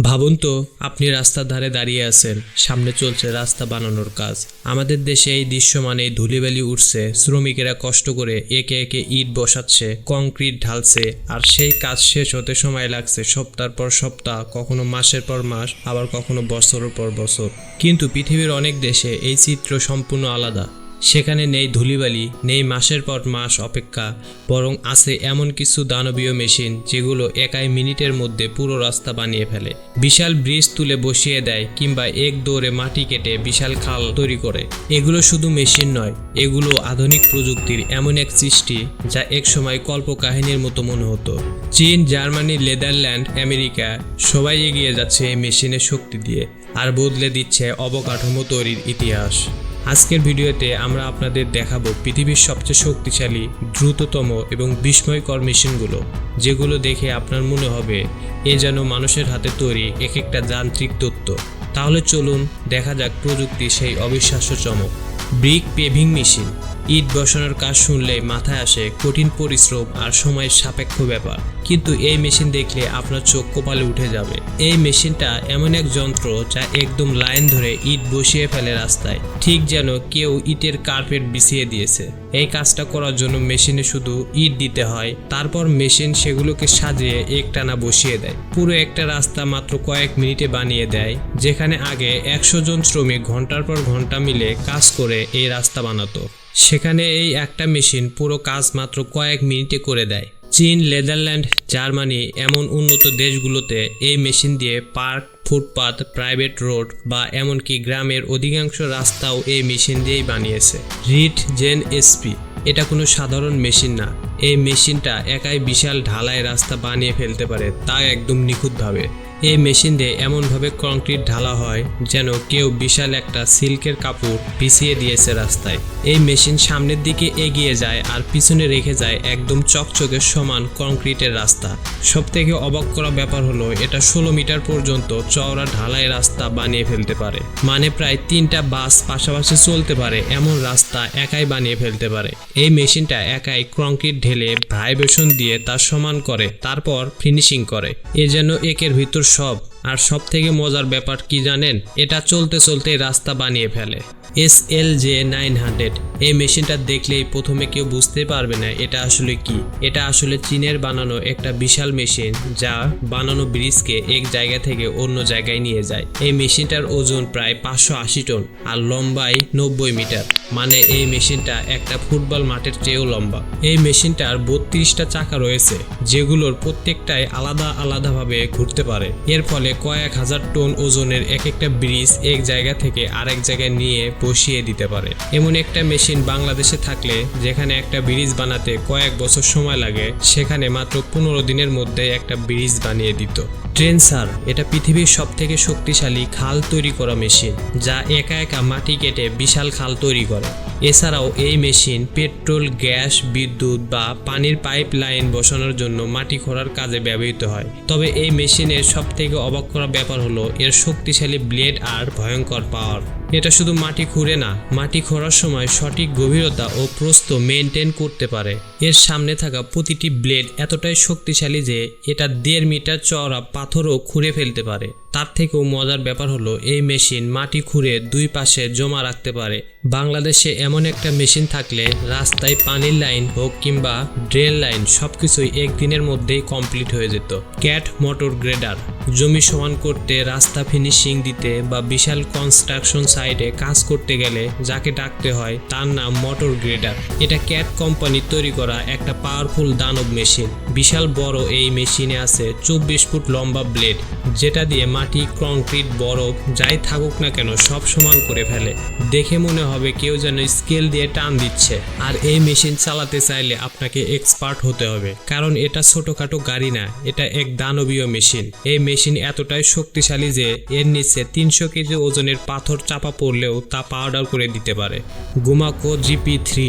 ভাবুন তো, আপনি রাস্তার ধারে দাঁড়িয়ে আছেন, সামনে চলছে রাস্তা বানানোর কাজ। আমাদের দেশে এই দৃশ্য মানে ধুলিবালি উঠছে, শ্রমিকেরা কষ্ট করে একে একে ইট বসাচ্ছে, কংক্রিট ঢালছে, আর সেই কাজ শেষ হতে সময় লাগছে সপ্তাহ পর সপ্তাহ, কখনো মাসের পর মাস, আবার কখনো বছরের পর বছর। কিন্তু পৃথিবীর অনেক দেশে এই চিত্র সম্পূর্ণ আলাদা। সেখানে নেই ধুলিবালি, নেই মাসের পর মাস অপেক্ষা, বরং আছে এমন কিছু দানবীয় মেশিন যেগুলো একাই মিনিটের মধ্যে পুরো রাস্তা বানিয়ে ফেলে। বিশাল ব্রিজ তুলে বসিয়ে দেয় কিংবা এক দৌড়ে মাটি কেটে বিশাল খাল তৈরি করে। এগুলো শুধু মেশিন নয়, এগুলো আধুনিক প্রযুক্তির এমন এক সৃষ্টি যা এক সময় কল্পকাহিনীর মতো মনে হতো। চীন, জার্মানি, নেদারল্যান্ড, আমেরিকা সবাই এগিয়ে যাচ্ছে এই মেশিনের শক্তি দিয়ে আর বদলে দিচ্ছে অবকাঠামো তৈরির ইতিহাস। আজকের ভিডিওতে আমরা আপনাদের দেখাবো পৃথিবীর সবচেয়ে শক্তিশালী, দ্রুততম এবং বিস্ময়কর মেশিনগুলো, যেগুলো দেখে আপনার মনে হবে, এ যেন মানুষের হাতে তৈরি এক একটা যান্ত্রিক তত্ত্ব। তাহলে চলুন দেখা যাক প্রযুক্তি সেই অবিশ্বাস্য চমক। Brick paving machine. ইট বসানোর কাজ শুনলে মাথায় আসে কঠিন পরিশ্রম আর সময়ের সাপেক্ষ ব্যাপার। কিন্তু এই মেশিন দেখলে আপনার চোখ কপালে উঠে যাবে। এই মেশিনটা এমন এক যন্ত্র যা একদম লাইন ধরে ইট বসিয়ে ফেলে রাস্তায়। ঠিক যেন কেউ ইটের কার্পেট বিছিয়ে দিয়েছে। এই কাজটা করার জন্য মেশিনে শুধু ইট দিতে হয়, তারপর মেশিন সেগুলোকে সাজিয়ে একটানা বসিয়ে দেয়। পুরো একটা রাস্তা মাত্র কয়েক মিনিটে বানিয়ে দেয়, যেখানে আগে একশো জন শ্রমিক ঘণ্টার পর ঘণ্টা মিলে কাজ করে এই রাস্তা বানাতো। সেখানে এই একটা মেশিন পুরো কাজ মাত্র কয়েক মিনিটে করে দেয়। চীন, নেদারল্যান্ড, জার্মানি এমন উন্নত দেশগুলোতে এই মেশিন দিয়ে পার্ক ফুটপাথ প্রাইভেট রোড বা এমনকি গ্রামের অধিকাংশ রাস্তাও এই মেশিন দিয়েই বানিয়েছে। রিট জেন এসপি এটা কোনো সাধারণ মেশিন না। এই মেশিনটা একাই বিশাল ঢালাই রাস্তা বানিয়ে ফেলতে পারে, তা একদম নিখুঁতভাবে। এই মেশিন দিয়ে এমনভাবে কংক্রিট ঢালা হয় যেন কেউ বিশাল একটা সিল্কের কাপড় পিছিয়ে দিয়েছে রাস্তায়। এই মেশিন সামনের দিকে এগিয়ে যায় আর পিছনে রেখে যায় একদম চকচকে সমান কংক্রিটের রাস্তা। সব থেকে অবাক করা ব্যাপার হলো, এটা ষোলো মিটার পর্যন্ত চওড়া ঢালাই রাস্তা বানিয়ে ফেলতে পারে। মানে প্রায় তিনটা বাস পাশাপাশি চলতে পারে, এমন রাস্তা একাই বানিয়ে ফেলতে পারে। এই মেশিনটা একাই কংক্রিট ঢেলে ভাইব্রেশন দিয়ে তা সমান করে, তারপর ফিনিশিং করে। এ যেন একের ভিতর সব, আর সব থেকে মজার ব্যাপার কি জানেন? এটা চলতে চলতে রাস্তা বানিয়ে ফেলে। S L J nine hundred, এই মেশিনটা দেখলেই প্রথমে কেউ বুঝতে পারবে না এটা আসলে কি। এটা আসলে চীনের বানানো একটা বিশাল মেশিন যা বানানো ব্রিজকে এক জায়গা থেকে অন্য জায়গায় নিয়ে যায়। এই মেশিনটার ওজন প্রায় পাঁচশো আশি টন আর লম্বায় নব্বই মিটার। মানে এই মেশিনটা একটা ফুটবল মাঠের চেয়েও লম্বা। এই মেশিনটার বত্রিশটা চাকা রয়েছে, যেগুলোর প্রত্যেকটাই আলাদা আলাদাভাবে ঘুরতে পারে। এর ফলে কয়েক হাজার টন ওজনের এক একটা ব্রিজ এক জায়গা থেকে আরেক জায়গায় নিয়ে বসিয়ে দিতে পারে। এমন একটা মেশিন বাংলাদেশে থাকলে, যেখানে একটা ব্রিজ বানাতে কয়েক বছর সময় লাগে, সেখানে মাত্র পনেরো দিনের মধ্যে একটা ব্রিজ বানিয়ে দিত। ট্রেনসার এটা পৃথিবীর সব থেকে শক্তিশালী খাল তৈরি করা মেশিন, যা একা একা মাটি কেটে বিশাল খাল তৈরি করে। এছাড়াও এই মেশিন পেট্রোল, গ্যাস, বিদ্যুৎ বা পানির পাইপ লাইন বসানোর জন্য মাটি খোঁড়ার কাজে ব্যবহৃত হয়। তবে এই মেশিনের সবথেকে অবাক করা ব্যাপার হলো, এর শক্তিশালী ব্লেড আর ভয়ঙ্কর পাওয়ার। এটা শুধু মাটি খুঁড়ে না, মাটি খোঁড়ার সময় সঠিক গভীরতা ও প্রস্থ মেনটেন করতে পারে। এর সামনে থাকা প্রতিটি ব্লেড এতটাই শক্তিশালী যে এটা দেড় মিটার চওড়া পাথরও খুঁড়ে ফেলতে পারে। তার থেকেও মজার ব্যাপার হলো, এই মেশিন মাটি খুঁড়ে দুই পাশে জমা রাখতে পারে। বাংলাদেশে এমন একটা মেশিন থাকলে রাস্তায় পানির লাইন হোক কিংবা ড্রেন লাইন সবকিছুই একদিনের মধ্যেই কমপ্লিট হয়ে যেত। CAT motor grader. জমি সমান করতে, রাস্তা ফিনিশিং দিতে বা বিশাল কনস্ট্রাকশন সাইটে কাজ করতে গেলে যাকে ডাকতে হয় তার নাম মোটর গ্রেডার এটা ক্যাট কোম্পানি তৈরি করা একটা পাওয়ারফুল দানব মেশিন বিশাল বড় এই মেশিনে আছে চব্বিশ ফুট লম্বা ব্লেড যেটা দিয়ে মাটি কংক্রিট বরফ, যাই থাকুক না কেন সব সমান করে ফেলে। দেখে মনে হবে কেউ যেন স্কেল দিয়ে টান দিচ্ছে। আর এই মেশিন চালাতে চাইলে আপনাকে এক্সপার্ট হতে হবে। কারণ এটা ছোটখাটো গাড়ি না, এটা এক দানবীয় মেশিন এই মেশিন এতটাই শক্তিশালী যে এর নিচে তিনশো কেজি ওজনের পাথর চাপা পড়লেও তা পাউডার করে দিতে পারে। গুমাকো জিপি থ্রি।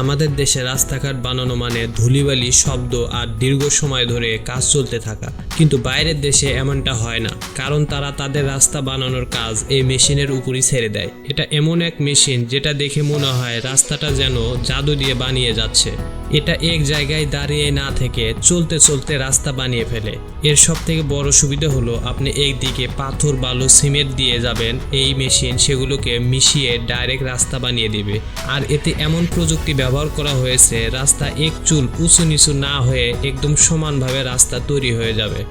আমাদের দেশে রাস্তাঘাট বানানো মানে ধুলিবালি শব্দ আর দীর্ঘ সময় ধরে কাজ চলতে থাকা। কিন্তু বাইরের দেশে এমনটা হয় না, কারণ তারা তাদের রাস্তা বানানোর কাজ এই মেশিনের উপরই ছেড়ে দেয়। এটা এমন এক মেশিন যেটা দেখে মনে হয় রাস্তাটা যেন জাদু দিয়ে বানিয়ে যাচ্ছে। এটা এক জায়গায় দাঁড়িয়ে না থেকে চলতে চলতে রাস্তা বানিয়ে ফেলে। এর সব থেকে বড় সুবিধা হলো, আপনি একদিকে পাথর, বালু, সিমেন্ট দিয়ে যাবেন, এই মেশিন সেগুলোকে মিশিয়ে ডাইরেক্ট রাস্তা বানিয়ে দিবে। আর এতে এমন প্রযুক্তি ব্যবহার করা হয়েছে, রাস্তা এক চুল উঁচু নিচু না হয়ে একদম সমানভাবে রাস্তা তৈরি হয়ে যাবে।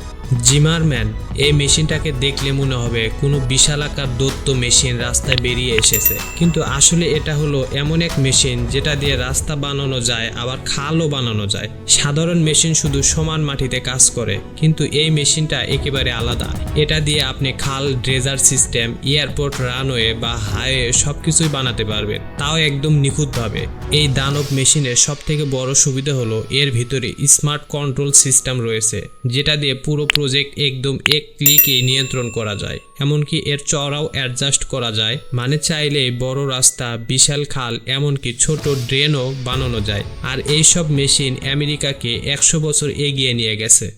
জিমারম্যান এই মেশিনটাকে দেখলে মনে হবে কোনো বিশালাকার দত্ত মেশিন রাস্তায় বেরিয়ে এসেছে। কিন্তু আসলে এটা হলো এমন এক মেশিন যেটা দিয়ে রাস্তা বানানো যায়, আবার খালও বানানো যায়। সাধারণ মেশিন শুধু সমান মাটিতে কাজ করে, কিন্তু এই মেশিনটা একেবারে আলাদা। এটা দিয়ে আপনি খাল, ড্রেজার সিস্টেম, এয়ারপোর্ট, রানওয়ে বা হাইওয়ে সব কিছুই বানাতে পারবেন। তাও একদম নিখুঁতভাবে। এই দানব মেশিনের সব থেকে বড় সুবিধা হলো এর ভিতরে স্মার্ট কন্ট্রোল সিস্টেম রয়েছে, যেটা দিয়ে পুরো প্রজেক্ট একদম এক ক্লিকে নিয়ন্ত্রণ করা যায়। এমনকি এর চড়াও অ্যাডজাস্ট করা যায়। মানে চাইলে বড় রাস্তা, বিশাল খাল, এমনকি ছোট ড্রেনও বানানো যায়। আর এইসব মেশিন আমেরিকাকে একশো বছর এগিয়ে নিয়ে গেছে।